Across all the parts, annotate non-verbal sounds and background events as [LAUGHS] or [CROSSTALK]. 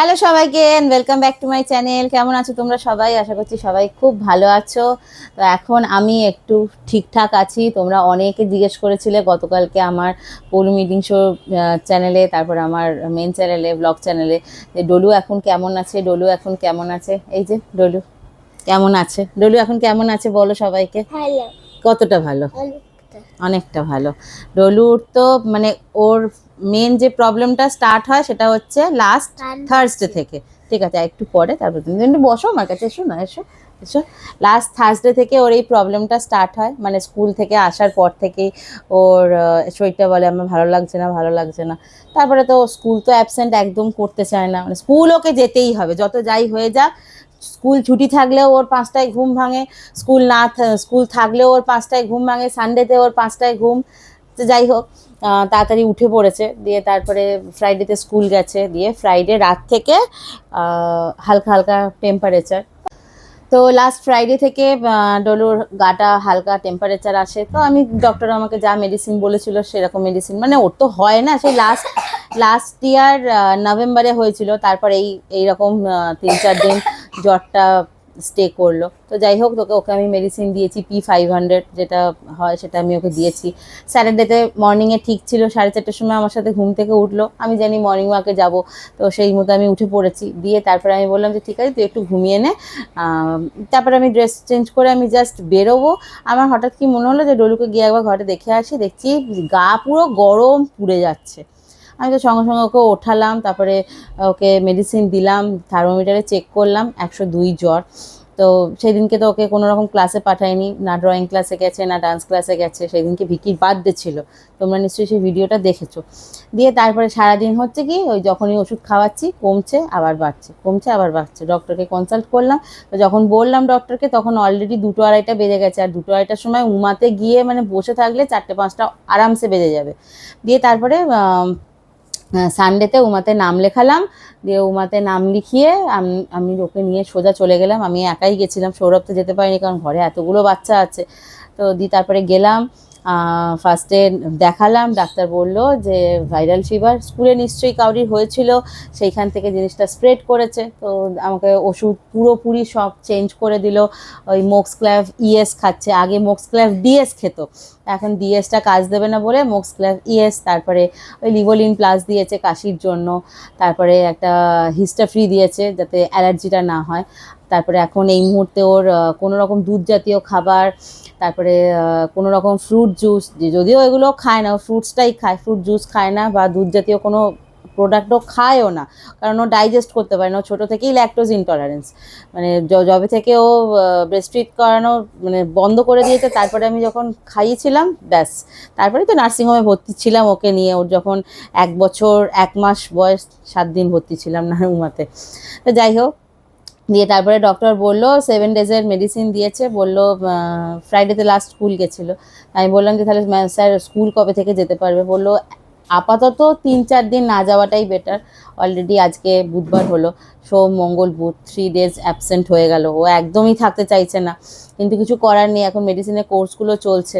Hello সবাইকে welcome back to my channel কেমন আছো তোমরা সবাই? আশা করছি সবাই খুব ভালো আছো। তো এখন আমি একটু ঠিকঠাক আছি। তোমরা অনেকে জিজ্ঞেস করেছিলে গতকালকে আমার পৌলু মিটিং শো চ্যানেলে তারপর আমার মেন চ্যানেলে ব্লগ চ্যানেলে যে ডলু এখন কেমন আছে? ডলু এখন কেমন আছে? এই যে ডলু কেমন আছে? ডলু এখন কেমন আছে বলো সবাইকে? কতটা ভালো? অনেকটা। অনেকটা ভালো। ডলুর তো মানে ওর মেন যে প্রবলেমটা স্টার্ট হয় সেটা হচ্ছে লাস্ট থার্সডে থেকে। ঠিক আছে একটু পরে তারপর তুমি একটু বসো আমার কাছে এসো না এসো এসো। লাস্ট থার্সডে থেকে ওর এই প্রবলেমটা স্টার্ট হয়। মানে স্কুল থেকে আসার পর থেকেই ওর শরীরটা বলে আমার ভালো লাগছে না ভালো লাগছে না। তারপরে তো স্কুল তো অ্যাবসেন্ট একদম করতে চায় না। মানে স্কুল ওকে যেতেই হবে যত যাই হয়ে যাক স্কুল ছুটি থাকলেও ওর পাঁচটায় ঘুম ভাঙে। স্কুল না স্কুল থাকলেও ওর পাঁচটায় ঘুম ভাঙে সানডেতে ওর পাঁচটায় ঘুম। তো যাই হোক তাড়াতাড়ি উঠে পড়েছে। দিয়ে তারপরে ফ্রাইডেতে স্কুল গেছে। দিয়ে ফ্রাইডে রাত থেকে হালকা হালকা টেম্পারেচার তো লাস্ট ফ্রাইডে থেকে ডলুর গাটা হালকা টেম্পারেচার আসে। তো আমি ডক্টর আমাকে যা মেডিসিন বলেছিল সেরকম মেডিসিন মানে ওর তো হয় না, সেই লাস্ট লাস্ট ইয়ার নভেম্বরে হয়েছিল। তারপর এই, এইরকম তিন চার দিন জ্বরটা স্টে করল। তো যাই হোক, তোকে, ওকে আমি মেডিসিন দিয়েছি পি ফাইভ হান্ড্রেড যেটা হয় সেটা আমি ওকে দিয়েছি। স্যাটারডেতে মর্নিংয়ে ঠিক ছিল, সাড়ে চারটের সময় আমার সাথে ঘুম থেকে উঠল। আমি জানি মর্নিং ওয়াকে যাব, তো সেই মতো আমি উঠে পড়েছি। দিয়ে তারপরে আমি বললাম যে, ঠিক আছে, তুই একটু ঘুমিয়ে নে। তারপরে আমি ড্রেস চেঞ্জ করে আমি জাস্ট বেরোবো। আমার হঠাৎ কি মনে হলো যে, ডলুকে গিয়ে একবার ঘরে দেখে আসি, দেখছি গা পুরো গরম পুড়ে যাচ্ছে। আমি তো সঙ্গে সঙ্গে ওকে ওঠালাম, তারপরে ওকে মেডিসিন দিলাম থার্মোমিটারে চেক করলাম, একশো দুই জ্বর। তো সেদিনকে তো ওকে কোনো রকম ক্লাসে পাঠায়নি না ড্রয়িং ক্লাসে গেছে, না ডান্স ক্লাসে গেছে, সেদিনকে ভিকির বার্থডে ছিল। তোমরা নিশ্চয়ই সেই ভিডিওটা দেখেছ। দিয়ে তারপরে সারাদিন হচ্ছে কি, ওই যখনই ওষুধ খাওয়াচ্ছি, কমছে, আবার বাড়ছে, কমছে, আবার বাড়ছে। ডক্টরকে কনসাল্ট করলাম, তো যখন বললাম ডক্টরকে তখন অলরেডি দুটো আড়াইটা বেজে গেছে, আর দুটো আড়াইটার সময় উমাতে গিয়ে মানে বসে থাকলে চারটে পাঁচটা আরামসে বেজে যাবে। দিয়ে তারপরে সানডেতে উমাতে নাম লেখালাম, দিয়ে উমাতে নাম লিখিয়ে আমি আমি ওকে নিয়ে সোজা চলে গেলাম। আমি একাই গেছিলাম, সৌরভ তো যেতে পারিনি কারণ ঘরে এতগুলো বাচ্চা আছে। তো দিয়ে তারপরে গেলাম ফার্স্টে দেখালাম, ডাক্তার বলল যে ভাইরাল ফিভার স্কুলে নিশ্চয়ই কাউরির হয়েছিল, সেইখান থেকে জিনিসটা স্প্রেড করেছে। তো আমাকে ওষুধ পুরোপুরি সব চেঞ্জ করে দিল। ওই মোক্স ক্ল্যাভ ইএস খাচ্ছে, আগে মোক্স ক্ল্যাভ ডিএস খেত। এখন ডিএসটা কাজ দেবে না বলে মোক্স ক্ল্যাভ ইএস তারপরে ওই লিভোলিন প্লাস দিয়েছে কাশির জন্য, তারপরে একটা হিস্টাফ্রি দিয়েছে যাতে অ্যালার্জিটা না হয়, তারপরে এখন এই মুহূর্তে ওর কোনো রকম দুধ জাতীয় খাবার, তারপরে কোনো রকম ফ্রুট জুস যদিও এগুলো খায় না ফ্রুটসটাই খায় ফ্রুট জুস খায় না বা দুধ জাতীয় কোনো প্রোডাক্টও খায়ও না। কারণ ও ডাইজেস্ট করতে পারে না। ও ছোটো থেকেই ল্যাকটোজ ইনটলারেন্স মানে যবে থেকে ও ব্রেস্টফিট করানো মানে বন্ধ করে দিয়েছে, তারপরে আমি যখন খাইয়েছিলাম, ব্যাস। তারপরে তো নার্সিংহোমে ভর্তি ছিলাম ওকে নিয়ে। ওর যখন এক বছর, এক মাস বয়স, সাত দিন ভর্তি ছিলাম না উমাতে তো যাই হোক, দিয়ে তারপরে ডক্টর বলল সেভেন ডেজের মেডিসিন দিয়েছে। বলল ফ্রাইডেতে লাস্ট স্কুল গেছিল। আমি বললাম যে, তাহলে স্যার স্কুল কবে থেকে যেতে পারবে? বলল আপাতত তিন, চার দিন না যাওয়াটাই বেটার অলরেডি আজকে বুধবার হলো। সোম, মঙ্গল, বুধ থ্রি ডেজ অ্যাবসেন্ট হয়ে গেল। ও একদমই থাকতে চাইছে না। কিন্তু কিছু করার নেই। এখন মেডিসিনের কোর্সগুলো চলছে।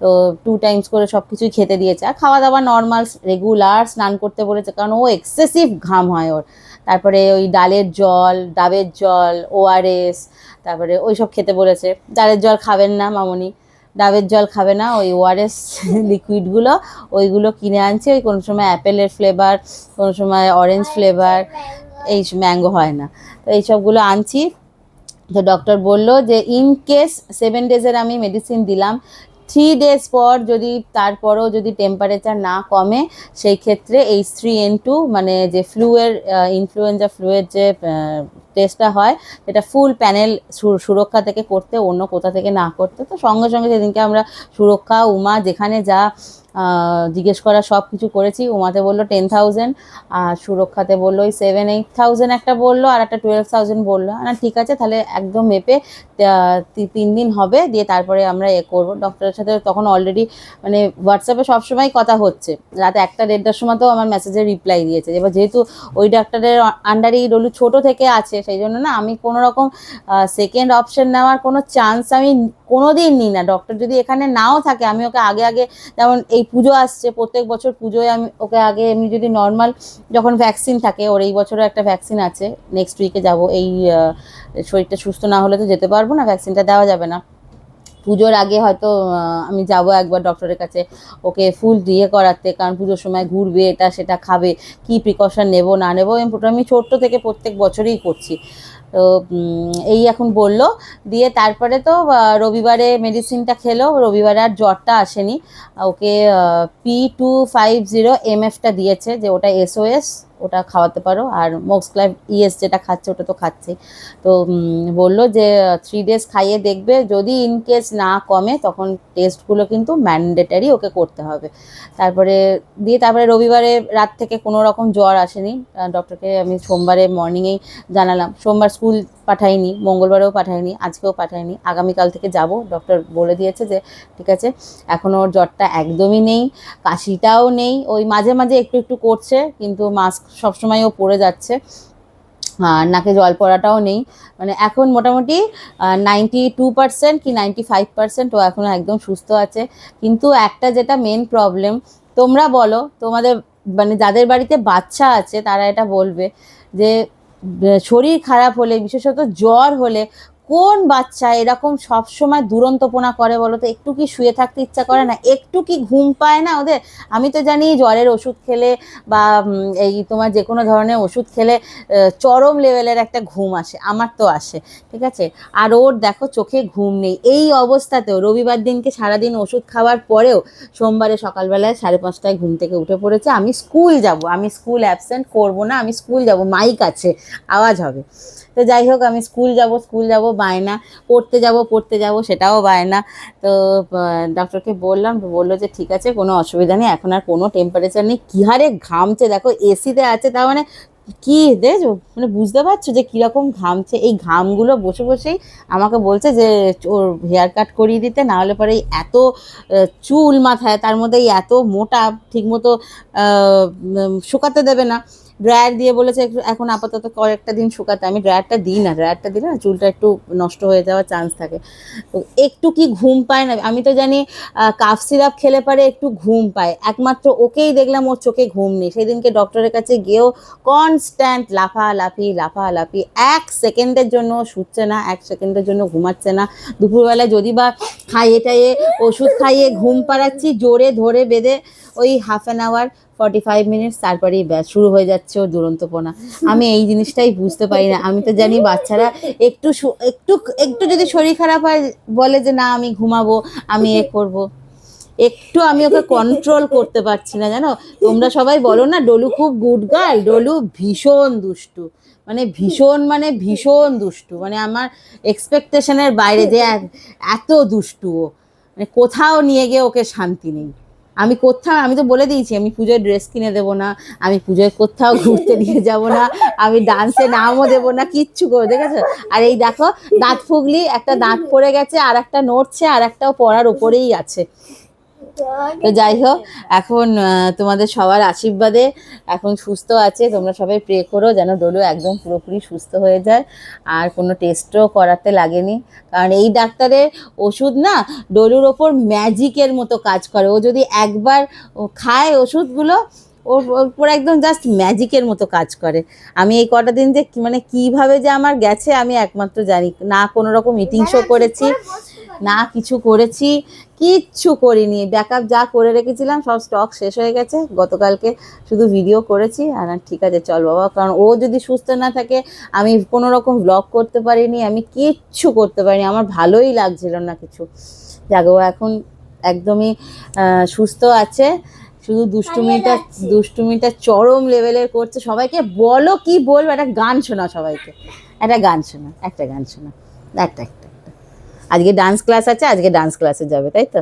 তো টু টাইমস করে সব কিছুই খেতে দিয়েছে। আর খাওয়া দাওয়া নর্মাল রেগুলার স্নান করতে বলেছে। কারণ ও এক্সেসিভ ঘাম হয় ওর। তারপরে ওই ডালের জল, ডাবের জল ওআরএস তারপরে ওই সব খেতে বলেছে। ডালের জল খাবেন না মামনি। ডাবের জল খাবে না ওই ওআরএস লিকুইডগুলো [LAUGHS] ওইগুলো কিনে আনছে। ওই কোনো সময় অ্যাপেলের ফ্লেভার কোনো সময় অরেঞ্জ ফ্লেভার এই ম্যাঙ্গো হয় না। তো এইসবগুলো আনছি। তো ডক্টর বলল যে ইন কেস সেভেন ডেজের আমি মেডিসিন দিলাম থ্রি ডেজ পর যদি তারপরেও যদি টেম্পারেচার না কমে সেই ক্ষেত্রে এই থ্রি এন টু মানে যে ফ্লুয়ের ইনফ্লুয়েঞ্জা ফ্লুয়ের যে টেস্টটা হয়, সেটা ফুল প্যানেল সুরক্ষা থেকে করতে, অন্য কোথা থেকে না করতে। তো সঙ্গে সঙ্গে সেদিনকে আমরা সুরক্ষা, উমা, যেখানে যা জিজ্ঞেস করা সব কিছু করেছি। উমাতে বলল টেন থাউজেন্ড আর সুরক্ষাতে বলল ওই সেভেন এইট থাউজেন্ড একটা বলল, আর একটা টুয়েলভ থাউজেন্ড বলল। না, ঠিক আছে, তাহলে একদম মেপে তিন দিন হবে, দিয়ে তারপরে আমরা এ করব। ডক্টরের সাথে তখন অলরেডি মানে হোয়াটসঅ্যাপে সবসময় কথা হচ্ছে। রাত একটা দেড়টার সময় তো আমার মেসেজের রিপ্লাই দিয়েছে। এবার যেহেতু ওই ডাক্তারের আন্ডারেই ডলু ছোট থেকে আছে সেই জন্য না আমি কোনো রকম সেকেন্ড অপশন নেওয়ার কোনো চান্স আমি কোনো দিন নিই না। ডক্টর যদি এখানে নাও থাকে, আমি ওকে আগে আগে যেমন এই পুজো আসছে, প্রত্যেক বছর পুজোয় আমি ওকে আগে এমনি যদি নর্মাল যখন ভ্যাকসিন থাকে, ওর এই বছরও একটা ভ্যাকসিন আছে নেক্সট উইকে যাব, এই শরীরটা সুস্থ না হলে তো যেতে পারব না ভ্যাকসিনটা দেওয়া যাবে না। পুজোর আগে হয়তো আমি যাব একবার ডক্টরের কাছে, ওকে ফুল দিয়ে করাতে, কারণ পুজোর সময় ঘুরবে, এটা সেটা খাবে, কি প্রিকশন নেব, না নেব আমি ছোট্ট থেকে প্রত্যেক বছরই করছি। তো এই এখন বলল, দিয়ে তারপরে তো রবিবারে মেডিসিনটা খেলো, রবিবারে আর জ্বরটা আসেনি। Okay P two five zero এমএফটা দিয়েছে, যে ওটা এসওএস ওটা খাওয়াতে পারো। আর মোক্সক্লাইভ ইএস যেটা খাচ্ছে, ওটা তো খাচ্ছেই তো বলল যে থ্রি ডেজ খাইয়ে দেখবে। যদি ইন কেস না কমে, তখন টেস্টগুলো কিন্তু ম্যান্ডেটারি ওকে করতে হবে। তারপরে, দিয়ে তারপরে রবিবারে রাত থেকে কোনো রকম জ্বর আসেনি। ডক্টরকে আমি সোমবারে মর্নিংয়েই জানালাম। সোমবার স্কুল পাঠাইনি মঙ্গলবারেও পাঠাইনি আজকেও পাঠাইনি আগামীকাল থেকে যাব। ডক্টর বলে দিয়েছে যে, ঠিক আছে এখনও জ্বরটা একদমই নেই, কাশিটাও নেই। ওই মাঝে মাঝে একটু একটু করছে, কিন্তু মাস্ক সবসময় ও পরে যাচ্ছে। আর নাকে জল পড়াটাও নেই। মানে এখন মোটামুটি নাইনটি টু পার্সেন্ট কি নাইনটি ফাইভ পার্সেন্ট ও এখনও একদম সুস্থ আছে। কিন্তু একটা যেটা মেন প্রবলেম তোমরা বলো, তোমাদের মানে যাদের বাড়িতে বাচ্চা আছে, তারা এটা বলবে যে শরীর খারাপ হলে বিশেষত জ্বর হলে কোন বাচ্চা এরকম সব সময় দুরন্তপনা করে বলো তো? একটু কি শুয়ে থাকতে ইচ্ছা করে না? একটু কি ঘুম পায় না ওদের? আমি তো জানি জ্বরের ওষুধ খেলে বা এই তোমার যে কোনো ধরনের ওষুধ খেলে চরম লেভেলের একটা ঘুম আসে। আমার তো আসে, ঠিক আছে? আর ওর দেখো চোখে ঘুম নেই। এই অবস্থাতেও রবিবার দিনকে সারাদিন ওষুধ খাওয়ার পরেও সোমবারে সকালবেলায় সাড়ে পাঁচটায় ঘুম থেকে উঠে পড়েছে। আমি স্কুল যাব। আমি স্কুল অ্যাবসেন্ট করব না। আমি স্কুল যাব। মাইক আছে। আওয়াজ হবে। তো যাই হোক, আমি স্কুল যাব স্কুল যাব। বায়না, পড়তে যাব পড়তে যাব, সেটাও বায়না। তো ডক্টরকে বললাম, বলল যে ঠিক আছে, কোনো অসুবিধা নেই, এখন আর কোনো টেম্পারেচার নেই। কী হারে ঘামছে, দেখো এসিতে আছে, তার মানে কি দেখছ মানে বুঝতে পারছ যে কীরকম ঘামছে। এই ঘামগুলো বসে বসেই আমাকে বলছে যে, ওর হেয়ার কাট করিয়ে দিতে না হলে পরে এত চুল মাথায়, তার মধ্যে এত মোটা, ঠিকমতো শুকাতে দেবে না। ড্রায়ার দিয়ে বলেছে, এখন আপাতত কয়েকটা দিন শুকাতে, আমি ড্রায়ারটা দিই না, ড্রায়ারটা দিলে না চুলটা একটু নষ্ট হয়ে যাওয়ার চান্স থাকে। তো একটু কি ঘুম পায় না? আমি তো জানি কাফ সিরাপ খেলে পারে একটু ঘুম পায়। একমাত্র ওকেই দেখলাম ওর চোখে ঘুম নেই। সেদিনকে ডক্টরের কাছে গিয়েও কনস্ট্যান্ট লাফালাফি লাফালাফি, এক সেকেন্ডের জন্য শুচ্ছে না, এক সেকেন্ডের জন্য ঘুমাচ্ছে না। দুপুরবেলায় যদি বা খাইয়ে টাইয়ে ওষুধ খাইয়ে ঘুম পাড়াচ্ছি, জোরে ধরে বেঁধে ওই half an hour forty five minutes তারপরেই ব্যাস, শুরু হয়ে যাচ্ছে ওর দুরন্তপনা। আমি এই জিনিসটাই বুঝতে পারি না। আমি তো জানি বাচ্চারা একটু একটু একটু যদি শরীর খারাপ হয়, বলে যে না, আমি ঘুমাবো, আমি এ করব। একটু আমি ওকে কন্ট্রোল করতে পারছি না, জানো? তোমরা সবাই বলো না, ডলু খুব গুড গার্ল ডলু ভীষণ দুষ্টু। মানে ভীষণ মানে ভীষণ দুষ্টু। মানে আমার এক্সপেকটেশনের বাইরে যে এত দুষ্টু ও। মানে কোথাও নিয়ে গিয়ে ওকে শান্তি নেই। আমি কোথাও, আমি তো বলে দিয়েছি, আমি পুজোয় ড্রেস কিনে দেব না, আমি পুজোয় কোথাও ঘুরতে নিয়ে যাব না, আমি ডান্সে নামও দেবো না, কিচ্ছু করে দেখেছ? আর এই দেখো, দাঁত ফুগলি, একটা দাঁত পড়ে গেছে আর একটা নড়ছে আর একটাও পড়ার ওপরেই আছে। তো যাই হোক এখন তোমাদের সবার আশীর্বাদে এখন সুস্থ আছে। তোমরা সবাই প্রে করো যেন ডলু একদম পুরোপুরি সুস্থ হয়ে যায়। আর কোনো টেস্টও করাতে লাগেনি। কারণ এই ডাক্তারের ওষুধ না ডলুর ওপর ম্যাজিকের মতো কাজ করে। ও যদি একবার ও খায় ওষুধগুলো ওর ওর উপর একদম জাস্ট ম্যাজিকের মতো কাজ করে। আমি এই কটা দিন যে মানে কীভাবে যে আমার গেছে আমি একমাত্র জানি। না কোনো রকম মিটিং শো করেছি। না কিছু করেছি কিচ্ছু করিনি। ব্যাকআপ যা করে রেখেছিলাম সব স্টক শেষ হয়ে গেছে। গতকালকে শুধু ভিডিও করেছি। আর ঠিক আছে চল বাবা। কারণ ও যদি সুস্থ না থাকে আমি কোনো রকম ব্লগ করতে পারিনি আমি কিচ্ছু করতে পারিনি। আমার ভালোই লাগছিল না কিছু। ও এখন একদমই সুস্থ আছে। শুধু দুষ্টুমিটা দুষ্টুমিটা চরম লেভেলের করছে। সবাইকে বলো কি বলব একটা গান শোনা সবাইকে। একটা গান শোনা একটা গান শোনা একটা একটা। আজকে ডান্স ক্লাস আছে আজকে ডান্স ক্লাসে যাবে তাই তো?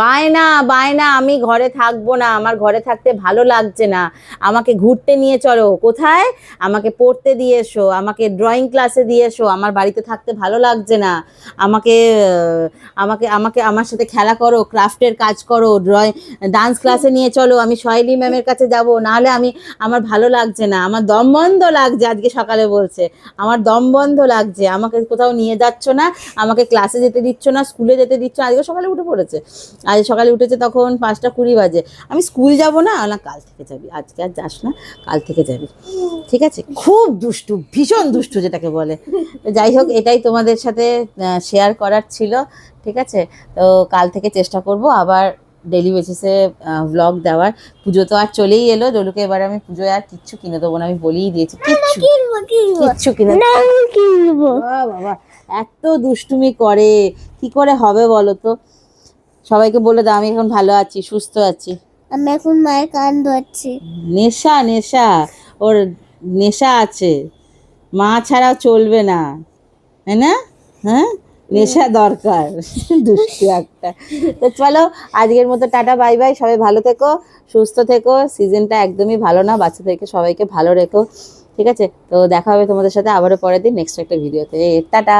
বায়না বায়না আমি ঘরে থাকব না, আমার ঘরে থাকতে ভালো লাগছে না। আমাকে ঘুরতে নিয়ে চলো, কোথায়? আমাকে পড়তে দিয়ে এসো, আমাকে ড্রয়িং ক্লাসে দিয়ে এসো, আমার বাড়িতে থাকতে ভালো লাগছে না। আমাকে আমাকে আমাকে, আমার সাথে খেলা করো, ক্রাফটের কাজ করো ড্রয়িং ডান্স ক্লাসে নিয়ে চলো, আমি শৈলী ম্যামের কাছে যাব, নাহলে আমি, আমার ভালো লাগছে না। আমার দম বন্ধ লাগছে, আজকে সকালে বলছে। আমার দম বন্ধ লাগছে, আমাকে কোথাও নিয়ে যাচ্ছ না, আমাকে ক্লাসে যেতে দিচ্ছ না স্কুলে যেতে দিচ্ছ। আজকে সকালে উঠে পড়েছে। আজ সকালে উঠেছে তখন পাঁচটা কুড়ি বাজে। আমি স্কুল যাব না? না কাল থেকে যাবি। আজকে আর যাস না কাল থেকে যাবি। ঠিক আছে? খুব দুষ্টু ভীষণ দুষ্টু যেটাকে বলে। যাই হোক এটাই তোমাদের সাথে শেয়ার করার ছিল। ঠিক আছে? তো কাল থেকে চেষ্টা করব আবার ডেলি বেসিসে ব্লগ দেওয়ার। পুজো তো আর চলেই এলো। ডলুকে এবার আমি পুজোয় আর কিচ্ছু কিনে দেবো না। আমি বলেই দিয়েছি কিচ্ছু। কিনে বাবা এত দুষ্টুমি করে। কি করে হবে বলো তো? সবাইকে বলে দাও আমি এখন ভালো আছি সুস্থ আছি। আমি এখন মায়ের কান ধরছি। নেশা নেশা ওর নেশা আছে। মা ছাড়া চলবে না তাই না? হ্যাঁ? নেশা দরকার দুষ্টু একটা। তো চলো আজকের মতো টাটা বাই বাই সবাই ভালো থেকো সুস্থ থেকো সিজনটা একদমই ভালো না বাচ্চাদেরকে সবাইকে ভালো রেখো ঠিক আছে? তো দেখা হবে তোমাদের সাথে আবারও পরের দিন নেক্সট একটা ভিডিওতে। টাটা!